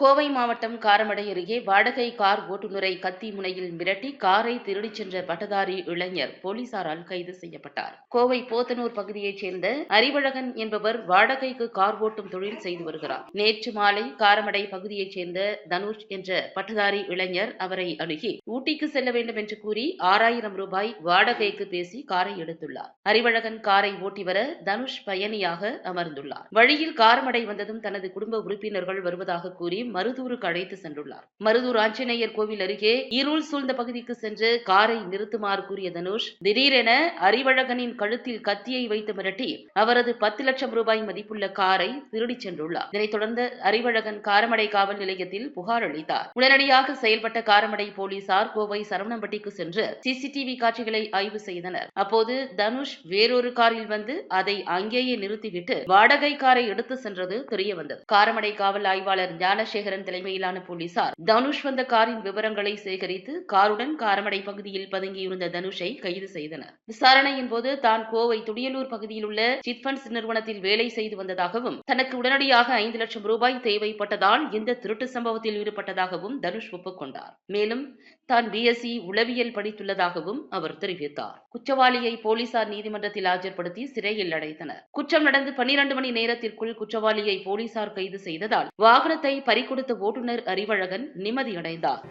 கோவை மாவட்டம் காரமடை அருகே வாடகை கார் ஓட்டுநரை கத்தி முனையில் மிரட்டி காரை திருடிச் சென்ற பட்டதாரி இளைஞர் போலீசாரால் கைது செய்யப்பட்டார். கோவை போத்தனூர் பகுதியைச் சேர்ந்த அறிவழகன் என்பவர் வாடகைக்கு கார் ஓட்டும் தொழில் செய்து வருகிறார். நேற்று மாலை காரமடை பகுதியைச் சேர்ந்த தனுஷ் என்ற பட்டதாரி இளைஞர் அவரை அணுகி ஊட்டிக்கு செல்ல வேண்டும் என்று கூறி ஆறாயிரம் ரூபாய் வாடகைக்கு பேசி காரை எடுத்துள்ளார். அறிவழகன் காரை ஓட்டி வர தனுஷ் பயணியாக அமர்ந்துள்ளார். வழியில் காரமடை வந்ததும் தனது குடும்ப உறுப்பினர்கள் வருவதாக கூறி மருதூருக்கு அழைத்து சென்றுள்ளார். மருதூர் ஆஞ்சநேயர் கோவில் அருகே இருள் சூழ்ந்த பகுதிக்கு சென்று காரை நிறுத்துமாறு கூறிய தனுஷ் திடீரென அறிவழகனின் கழுத்தில் கத்தியை வைத்து மிரட்டி அவரது பத்து லட்சம் ரூபாய் மதிப்புள்ள காரை திருடிச் சென்றுள்ளார். இதனைத் தொடர்ந்து அறிவழகன் காரமடை காவல் நிலையத்தில் புகார் அளித்தார். உடனடியாக செயல்பட்ட காரமடை போலீசார் கோவை சரவணம்பட்டிக்கு சென்று சிசிடிவி காட்சிகளை ஆய்வு செய்தனர். அப்போது தனுஷ் வேறொரு காரில் வந்து அதை அங்கேயே நிறுத்திவிட்டு வாடகை காரை எடுத்து சென்றது தெரியவந்தது. காரமடை காவல் ஆய்வாளர் ராஜசேகரன் தலைமையிலான போலீசார் தனுஷ் வந்த காரின் விவரங்களை சேகரித்து காருடன் காரமடை பகுதியில் பதுங்கியிருந்த தனுஷை கைது செய்தனர். விசாரணையின் போது தான் கோவை துடியலூர் பகுதியில் உள்ள சிட்பண்ட்ஸ் நிறுவனத்தில் வேலை செய்து வந்ததாகவும் தனக்கு உடனடியாக ஐந்து லட்சம் ரூபாய் தேவைப்பட்டதால் இந்த திருட்டு சம்பவத்தில் ஈடுபட்டதாகவும் தனுஷ் ஒப்புக்கொண்டார். மேலும் தான் பிஎஸ்சி உளவியல் படித்துள்ளதாகவும் அவர் தெரிவித்தார். குற்றவாளியை போலீசார் நீதிமன்றத்தில் ஆஜர்படுத்தி சிறையில் அடைத்தனர். குற்றம் நடந்து பன்னிரண்டு மணி நேரத்திற்குள் குற்றவாளியை போலீசார் கைது செய்ததால் வாகனத்தை பறி பறிகொடுத்த ஓட்டுநர் அறிவழகன் நிம்மதியடைந்தார்.